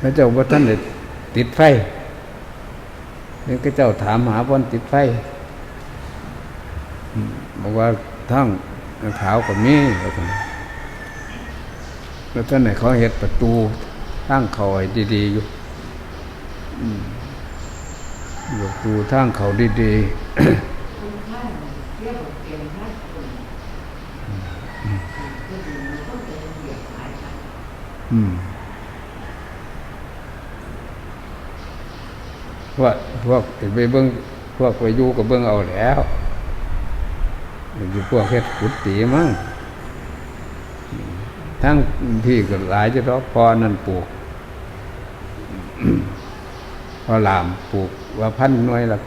พระเจ้าว่าท่านได้ติดไฟนี่ก็เจ้าถามหาบนติดไฟอืมบอกว่าทั้งขาวกับมีแล้วกันแล้วท่านไหนเขาเห็ดประตูทั้งเขาไอ้ดี ๆ อยู่อืมประตูทั้งเขาดีๆอืม พวกพวกไปเบิ้งพวกไปอยู่กับเบิ้งเอาแล้วอยู่พวกเฮ็ดกุฏิมั้งทั้งพี่ก็หลายจะรอพอนั่นปลูกพอหลามปลูกว่าพันหน่วยละ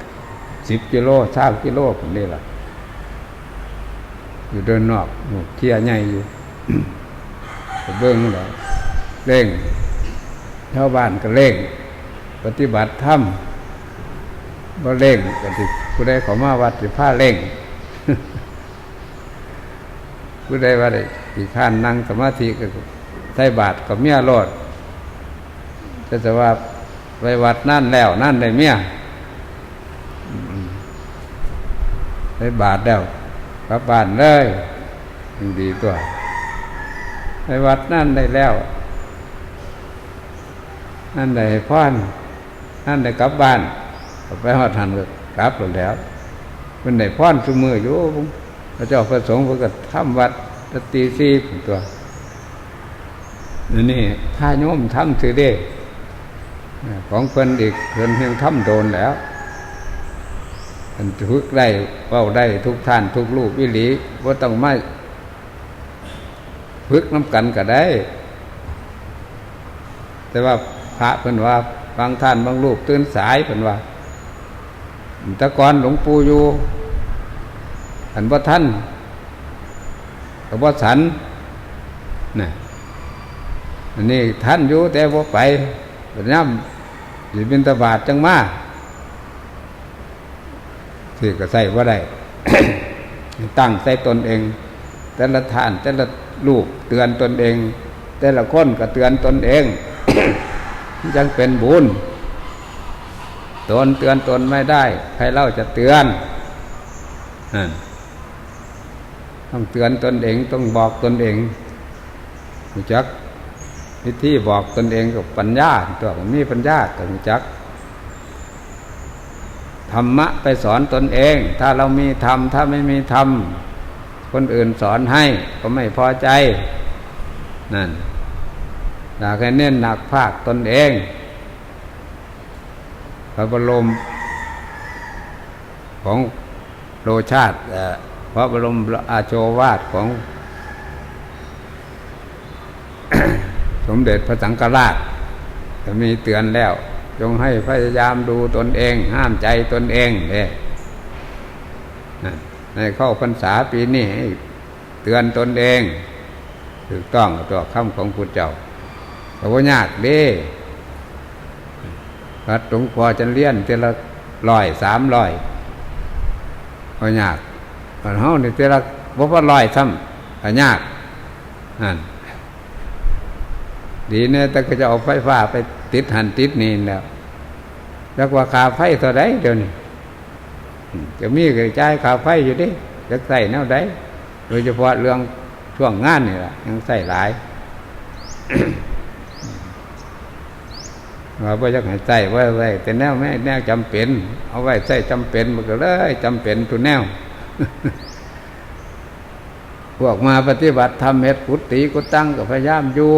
สิบกิโลสามกิโลผมนี่ละอยู่เดินนอกหมู่เที่ยใหญ่อยู่เบิ้งแล้วเร่งชาวบ้านก็เร่ง ปฏิบัติธรรม บ่เร่งก็สิผู้ใดเขอมาวัดสิผ้าเร่งผู้ใดว่าได้อีข้านนั่งสมาธิก็ใส่บาตรกับเมียรอดจะจะว่าไปวัดนั่นแล้วนั่นได้เมียอืมใส่บาตรแล้วกลับบ้านเลยยังดีตัวไปวัดนั่นได้แล้ว นั่นได้พรนั่นได้กลับบ้าน ไปหอดหันก็กลับแล้วเป็นได้พรสมืออยู่พระเจ้าพระสงฆ์เพื่อก็ทำวัดตีซีตัวนี่นี่ถ้าโยมทำถือเด้ของเพิ่นอีกเพิ่นเพียงทำโดนแล้วมันทุกได้เป้าได้ทุกท่านทุกลูกวิลีว่าต้องไม่พึกน้ำกันก็ได้ แต่ว่าพระเพิ่นว่าบางท่านบางลูกตื่นสายเพิ่นว่า ตะกอนหลวงปู่อยู่อันว่าท่านกับว่าสันนี่อันนี้ท่านอยู่แต่ว่าไปเป็นย่ำอยู่บินตบาทจังมาที่อก็ใส่ว่าได้ ตั้งใส่ตนเอง แต่ละท่านแต่ละลูกเตือนตนเอง แต่ละคนก็เตือนตนเองยังเป็นบุญ ตนเตือนตนไม่ได้ใครเล่าจะเตือนต้องเตือนตนเองต้องบอกตนเองรู้จักวิธีบอกตนเองกับปัญญาตัวผมมีปัญญาก็รู้จักธรรมะไปสอนตนเอง ถ้าเรามีธรรมถ้าไม่มีธรรมคนอื่นสอนให้ก็ไม่พอใจนั่นอยากให้เน้นหนักภาคตนเอง พระบรมของโลชาติพระบรมอาโชวาทของ สมเด็จพระสังฆราชจะมีเตือนแล้ว จงให้พยายามดูตนเอง ห้ามใจตนเองเนี่ยในเข้าพรรษาปีนี้เตือนตนเองถูกต้องตัวคำของพุทธเจ้าแต่ว่ายากเด้ พัดหลวงพ่อจะเลี้ยนเทละลอยสามลอยก็ยากมันเฮาเนี่ยเทละบ่ว่าลอยซ้ำก็ยากนั่นดีเนี่ยแต่ก็จะเอาไฟฟ้าไปติดหันติดนี่แล้วแล้วว่าคาไฟเท่าไรเดี๋ยวนี้จะมีกระจายคาไฟอยู่ดิจะใส่แนวใดโดยเฉพาะเรื่องช่วงงานนี่แหละยังใส่หลาย ว่าไ่อยากให้ใส่ไว้ไว้แต่แนวแม่แนวจำเป็น เอาไว้ใส่จำเป็นมันก็เลยจำเป็นทุกแนวพวกมาปฏิบัติทำเม็ดกุฏิกุตั้งกับพยายามอยู่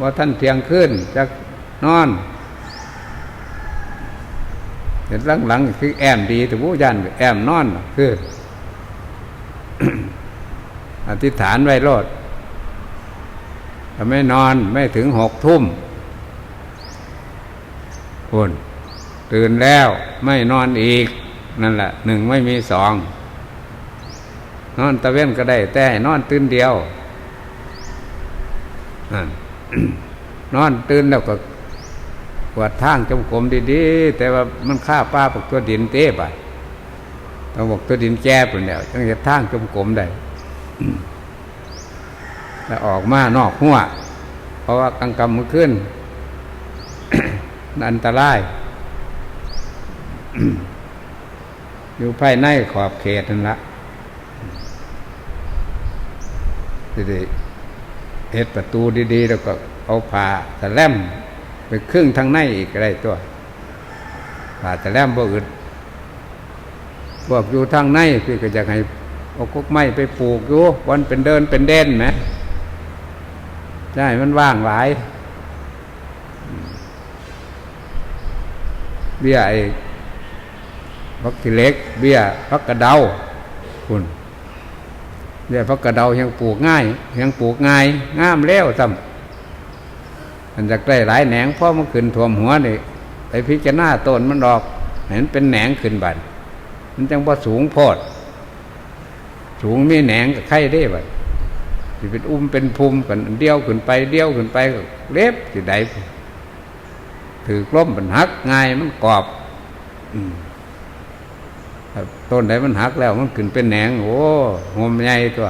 ว่าท่านเทียงขึ้นจะนอนเห็นหลังๆคือแอมดีแต่ผู้ยันแอมนอนคือ อธิษฐานไว้โลด ถ้าไม่นอนไม่ถึงหกทุ่มคุณตื่นแล้วไม่นอนอีก นั่นแหละหนึ่งไม่มีสอง นอนตะเวนก็ได้ แต่นอนตื่นเดียวนอนตื่นแล้วก็ปวดทางจมกลมดีๆ แต่ว่ามันฆ่าป้าปกตัวดินเต้ไปต้องบอกตัวดินแก่ไปแล้วจังจะทางจมกลมได้ แล้วออกมานอกหัวเพราะว่ากลางกำมือขึ้นอันตราย อยู่ภายในขอบเขตนั่นละทีนี้เฮ็ดประตูดีๆ แล้วก็เอาผ่าตะแลมไปครึ่งทางในอีกได้ตัวผ่าตะแลมบ่อึดพวกอยู่ทางในพี่ก็อยากให้เอากุกไม้ไปปลูกอยู่วันเป็นเดินเป็นเด่นไหม ใช่มันว่างหลายเบี้ยไอ้พักกิเล็ก เบี้ยพักกระเดาคุณเบี้ยพักกระเดายังปลูกง่าย ยังปลูกง่ายงามแล้วซ้ำมันจะได้หลายแหนงพราะมันขึ้นท่วมหัวนี่ไปพิจารณาต้นมันดอก เห็นเป็นแหนงขึ้นบัดมันจังพอสูงโพดสูงมีแหนงกับไข่ได้บัด ที่เป็นอุ้มเป็นภูมิกันเดียวขึ้นไปเดียวขึ้นไปก็เล็บสิได้ถือกล้มมันหักง่ายมันกรอบต้นไหนมันหักแล้วมันขึ้นเป็นแหนงโอ้งมใหญ่ตัว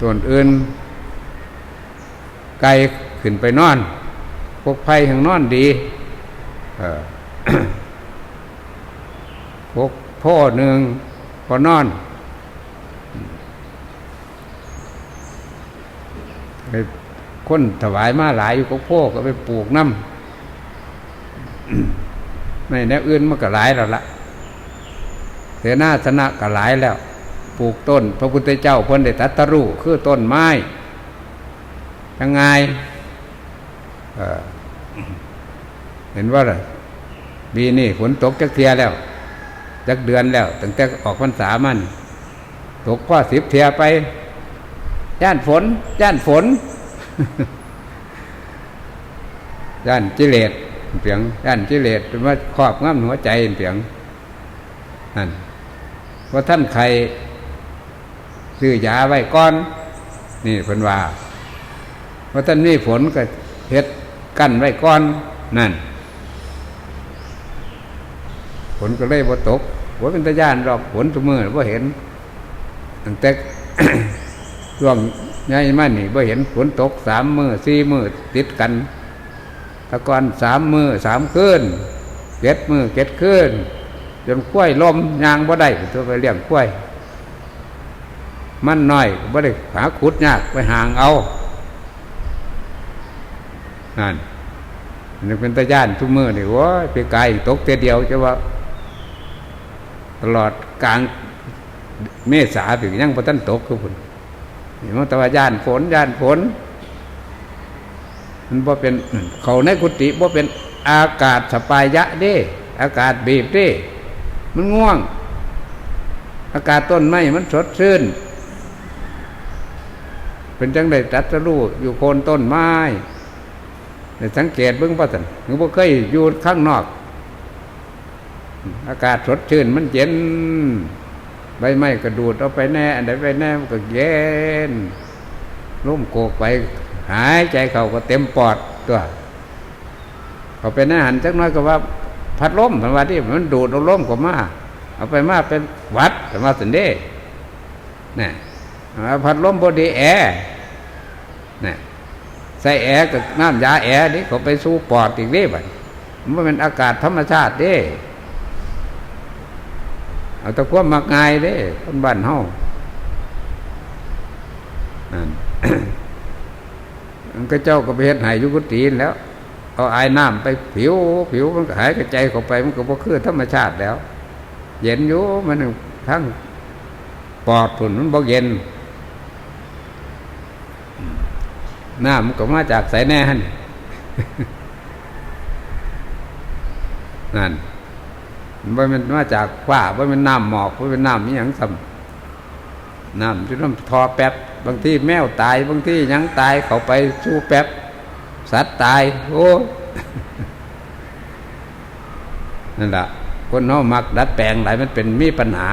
ต้นอื่นไกลขึ้นไปนอนพวกไผ่ข้างนอนดีพวกพ่อหนึ่งพอนอน ไปคนถวายมาหลายอยู่ก็พ่อก็ไปปลูกน้ำในแนวอื่นมันก็หลายแล้วละเสนาสนะก็หลายแล้ว ปลูกต้น พระพุทธเจ้าเพ้นได้ตัตรู้คือต้นไม้ยังไงเห็นว่าปีนี้ฝนตกจักเทียแล้วจักเดือนแล้วตั้งแต่ออกพรรษามันตกข้อสิบเทียไป ย่านฝน ย่านฝน ย่านจิเลตเปียงย่านจิเลตเป็นว่าครอบงำหัวใจเปียงนั่นว่าท่านใครซื้อยาไว้ก้อน นี่เพิ่นว่าว่าท่านมีฝนก็เฮ็ดกั้นไว้ก้อน นั่นฝนก็เลยบ่ตกหัวเป็นตะย่านดอกฝนทุกมือบ่เห็นตั้งแต่ ช่วงใหญ่มานี่บ่เห็นฝนตกสามมือสี่มือติดกันตะกอนสามมือสามคืนเจ็ดมือเจ็ดคืนจนกล้วยลมยางบ่ได้ตัวไปเลี้ยงกล้วย มันน้อยบ่ได้หาขุดยากไปห่างเอานั่นนี่เป็นตะย่านทุกมือนี่ว้ยไปไกลตกเตียเดียวจะว่าตลอดกลางเมษาถึงยังพอท่านตกคือพุ่นนี่ มันแต่ว่าย่านฝนย่านฝนมันบ่เป็นเขาในกุฏิบ่เป็นอากาศสปายะเด้ อากาศบีบเด้ มันง่วง อากาศต้นไม้มันสดชื่น เป็นจังได้ตัดสรู้อยู่โคนต้นไม้แต่สังเกตเบื้องป่ะสันหรือว่เคยอยู่ข้างนอก อากาศสดชื่นมันเย็น ใบไม้กระดูดเอาไปแน่ อันใดไปแน่มันก็เย็นร่มโกกไป หายใจเขาก็เต็มปอดตัวเขาเป็นอาหารจักหน้อยก็ว่า พัดลมพันว่าที่มันดูดเอาลมก็มาเอาไปมาเป็นวัดแต่มาสันเด้นี่เอาพัดลมบดีแอร์นี่ใส่แอร์กับน้ำยาแอร์นี่เขาไปสู้ปอดอีกเด้บัดมันเป็นอากาศธรรมชาติเด้ เอาตะควมักง่ายเด้คนบ้านเฮานั่นมันก็เจ้าก็ไปเฮ็ดหายยุกุตีนแล้ว เอาไอ้น้ำไปผิว ผิวมันก็หายกระจายเข้าไป มันก็บ่คือธรรมชาติแล้ว เย็นอยู่มันทั้งปอดผุนมันบ่เย็นน้ำมันก็มาจากสายแน่นนั่น ว่ามันมาจากฟ้าว่ามันน้ำหมอกว่าเป็นน้ำนี่ยังสำน้ำที่น้ำทอแป๊บบางที่แมวตาย บางที่ยังตายเขาไปสู้แป๊บ สัตว์ตาย โอ้นั่นแหละคนนอกมักดัดแปลงหลายมันเป็นมีปัญหา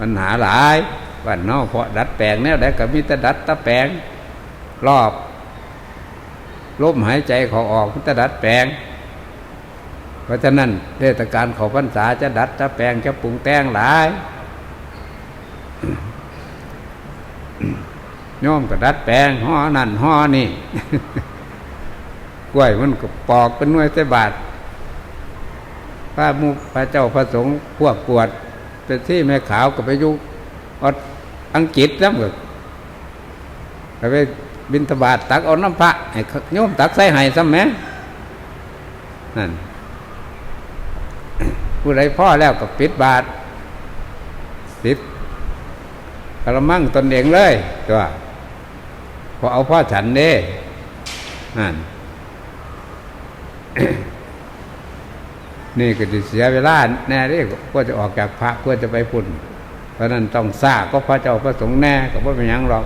ปัญหาหลายบ้านนอกเพราะดัดแปลงแนวใดก็มีแต่ดัดตะแปลงรอบลมหายใจเขาออกมันจะดัดแปลง ราะฉะนั้นเทศกาลเขาพรรษาจะดัดจะแปลงจะปรุงแต่งหลายโยมก็ดัดแปลงห่อนั่นห่อนี่กล้วยมันก็ปอกเป็นหน่วยใส่บาทพระมุพระเจ้าพระสงฆ์พวกกวดเป็นที่แม่ขาวก็ไปยุอดอังกฤษแล้วก็ไปบินทบาทตักเอาน้ำพระให้โยมตักใส่ให้ซ้ำแหมนั่น ผู้ใดพ่อแล้วก็ปิดบาทปิดกระมังตนเองเลยตัวพอเอาพ่อฉันเด้นั่นนี่ก็จะเสียเวลาแน่เด้ก็จะออกจากพระเพื่อจะไปพุ่น เพราะนั้นต้องทราก็พระเจ้าพระสงฆ์แน่ก็ไม่เป็นยังหรอก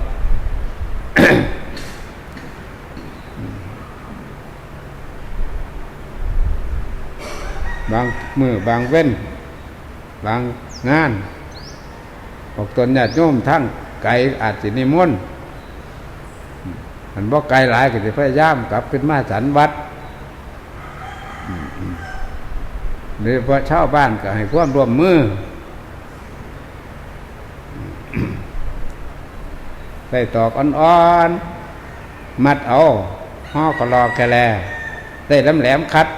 บางมือบางเว้น บางงานบอกตนญาติโยมทั้งไกลอาจสินิมนต์มันบอกไกลหลายก็จะพยายามกลับขึ้นมาสันวัดหรือพอเช่าบ้านก็ให้ความร่วมมือใส่ตอกอ่อนๆ มัดเอาห่อกระลอกแคลได้ลำแหลมคัด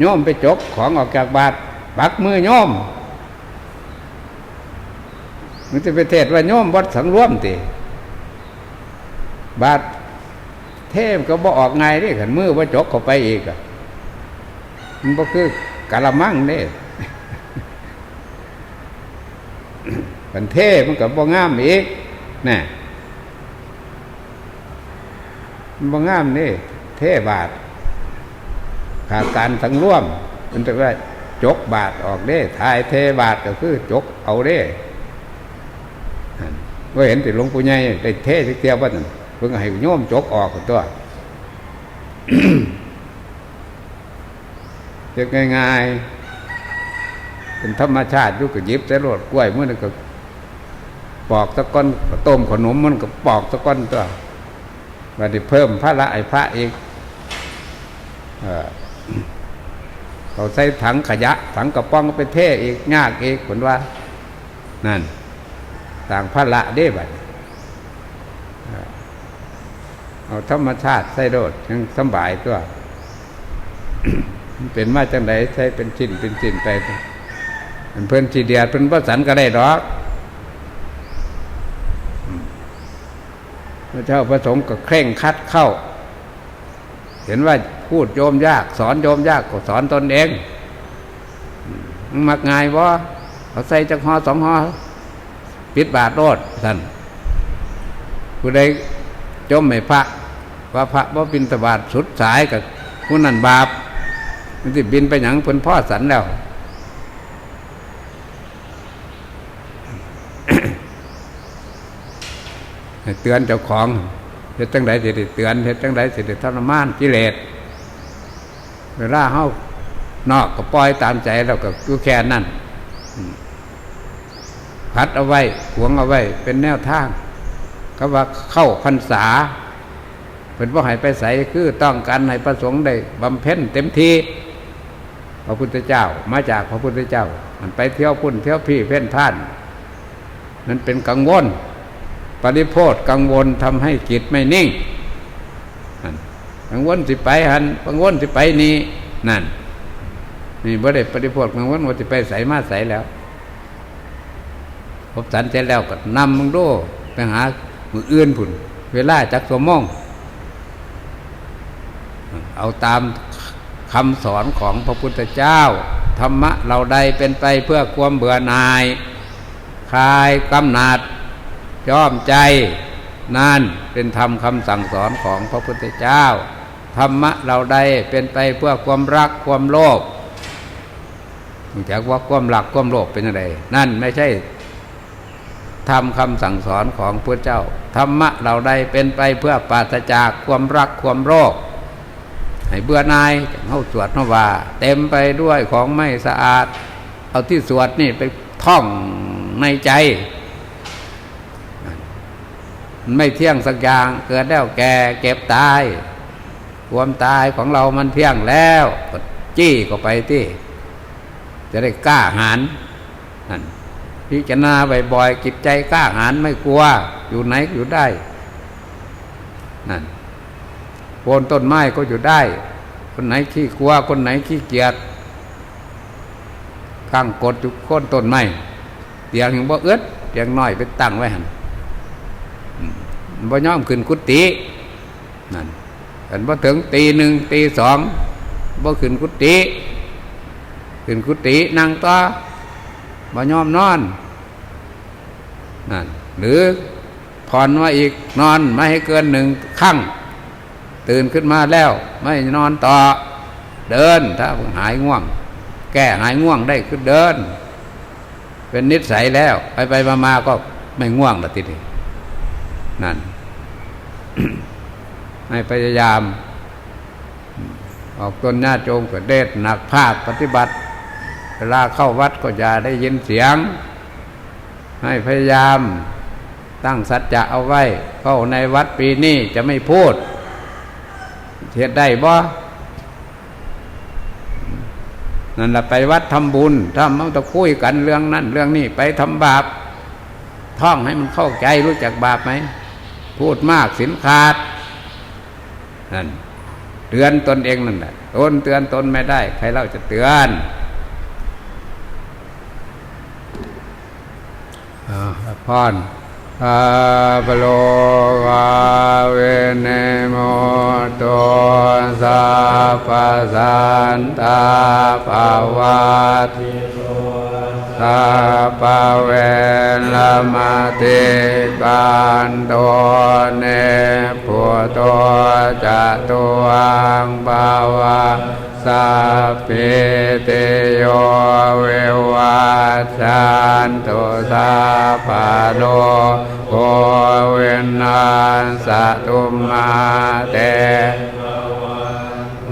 โยมไปจกของออกจากบาทปักมือโยมมันจะไปเทศว่าโยมบดสังร่วมติบาทเทพก็บ่ออกไงนี่ขันมือว่าจกเข้าไปอีกอะมันก็คือกะละมังนี่กันเทมันก็บ่งามอีกน่ะมันบ่งามนี่เทบาท ขาดการสังร่วมมันจะว่าจกบาทออกเด้ทายเทบาทก็คือจกเอาเด้ว่าเห็นติหลวงปู่ใหญ่ได้เทเทียบว่าเพิ่งให้โยมจกออกตัวเรียกง่ายๆ เป็นธรรมชาติยุกยิบแต่รดกล้วยเมื่อนก็ ปอกตะก้อนต้มขนมมันก็ปอกตะก้อนตัวมาได้เพิ่มพระละไอพระอีก เเขาใส่ถังขยะ ถังกระป๋องก็ไปเทเอกยากเอกผลว่า นั่น ต่างพระละได้บัดเอาธรรมชาติใส่โดดยังสบายตัว เป็นมาจังไดใส่เป็นชิ้นเป็นชิ้นไปเป็นเพื่อนทีเดียดเป็นพระสันก็ได้ดอกพระเจ้าประสงค์ก็เคร่งคัดเข้า เห็นว่า พูดโยมยาก สอนโยมยากก็สอนตนเอง มักง่ายบ่เขาใส่จักหอสองหอปิดบาทโลดท่านผู้ใดจมไม่พระว่าพระว่าบินตบาทสุดสายกับผู้นั้นบาปมันจะบินไปหยังเพิ่นพ่อสันแล้วเตือนเจ้าของเฮ็ดจังไดสิได้เตือนเฮ็ดจังไดสิได้ทรมานกิเลส เวลาเฮานอกก็ปล่อยตามใจแล้วก็คือแค่นั้นพัดเอาไว้หวงเอาไว้ เป็นแนวทางก็ว่าเข้าพรรษาเป็นว่าให้ไปใส่คือต้องการให้ประสงค์ได้บำเพ็ญเต็มที่พระพุทธเจ้ามาจากพระพุทธเจ้า มันไปเที่ยวพุ่นเที่ยวพี่เพ่นท่านมันเป็นกังวล ปริโพธกังวลทำให้จิตไม่นิ่ง กังวลสิไปหันกังวลสิไปนี้นั่นนี่บ่ได้ปฏิโพธกังวลว่าสิไปใสมาใสแล้วพบสันเสร็จแล้วก็นำมึงดูไปหามืออื่นผุนเวลาจักสมอง เอาตามคำสอนของพระพุทธเจ้า ธรรมะเราใดเป็นไปเพื่อความเบื่อหน่ายคลายกำหนัดย้อมใจนั่นเป็นธรรมคำสั่งสอนของพระพุทธเจ้า ธรรมะเราใดเป็นไปเพื่อความรักความโลภจากว่าความรักความโลภเป็นอะไร นั่นไม่ใช่ทำคำสั่งสอนของพระเจ้า ธรรมะเราใดเป็นไปเพื่อปราศจากความรักความโลภให้เบื่อนายเข้าสวดนว่า เต็มไปด้วยของไม่สะอาด เอาที่สวดนี่ไปท่องในใจ ไม่เที่ยงสักอย่างเกิดแล้วแก่เก็บตาย ความตายของเรามันเที่ยงแล้วจี้ก็ไปที่จะได้กล้าหาญนั่นพิจารณาบ่อยๆจิตใจกล้าหาญไม่กลัว อยู่ไหนอยู่ได้นั่นโคนต้นไม้ก็อยู่ได้ คนไหนขี้กลัว คนไหนขี้เกียจข้างกดอยู่โคนต้นไม้เตียงยังบ่เอื้อเตียงน้อยไปตั้งไว้หันมบ่ย่อมขึ้นกุฏินั่น กันบ่ถึงตีหนึ่งตีสองบ่ขึ้นกุฏิขึ้นกุฏินั่งต่อบ่ยอมนอนนั่นหรือผ่อนมาอีกนอนไม่ให้เกินหนึ่งครั้ง ตื่นขึ้นมาแล้ว ไม่นอนต่อ เดินถ้าหายง่วง แก้หายง่วงได้คือเดิน เป็นนิสัยแล้ว ไปไปมามาก็ไม่ง่วงละทีนี้นั่น ให้พยายาม ออกต้นหน้าโจมก็เดชหนักภาคปฏิบัติ เวลาเข้าวัดก็อย่าได้ยินเสียง ให้พยายามตั้งสัจจะเอาไว้ เข้าในวัดปีนี้จะไม่พูดเทียดได้บ่นั่นแหละไปวัดทำบุญถ้ามันต้องคุยกันเรื่องนั้นเรื่องนี้ไปทำบาปท่องให้มันเข้าใจรู้จักบาปไหม พูดมากสินขาด นั่นเตือนตนเองนั่นแหละตนเตือนตนไม่ได้ ใครเล่าจะเตือนอ่าพรอาบโลวาเวเนโมโตสาปะสันตาภาวาติาปเวลมาติกันโตเนปุโตจะตุอังภาวะสัพพิเตโยเววัชชันตุสัพพะโลกโควินาสตุมาเต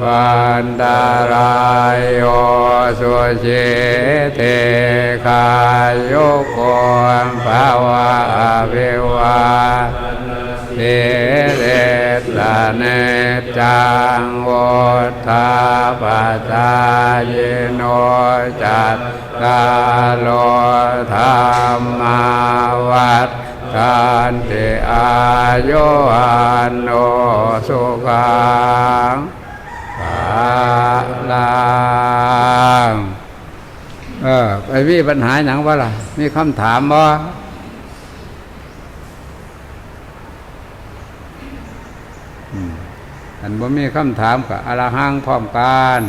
วันตาราย โยสุชิเทคายโยโกมภาวะอภิวาเทเรตาเนจังวทาปัจายโนจัตตาโลธรรมาวัดกันเตอายุวันโนสุขัง ลังเออไปมีปัญหาหนังว่าล่ะ มีคำถามบ่อันบ่มีคำถามกับอรหังพร้อมกัน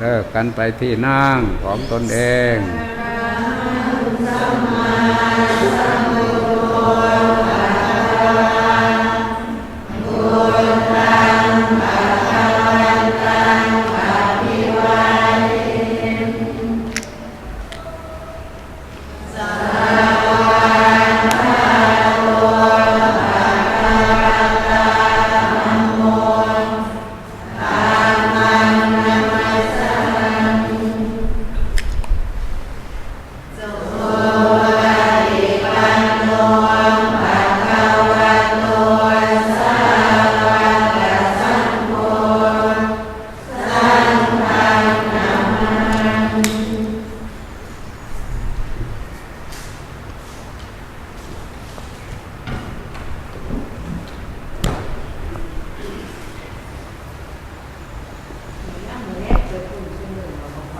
เลิกกันไปที่นั่งของตนเอง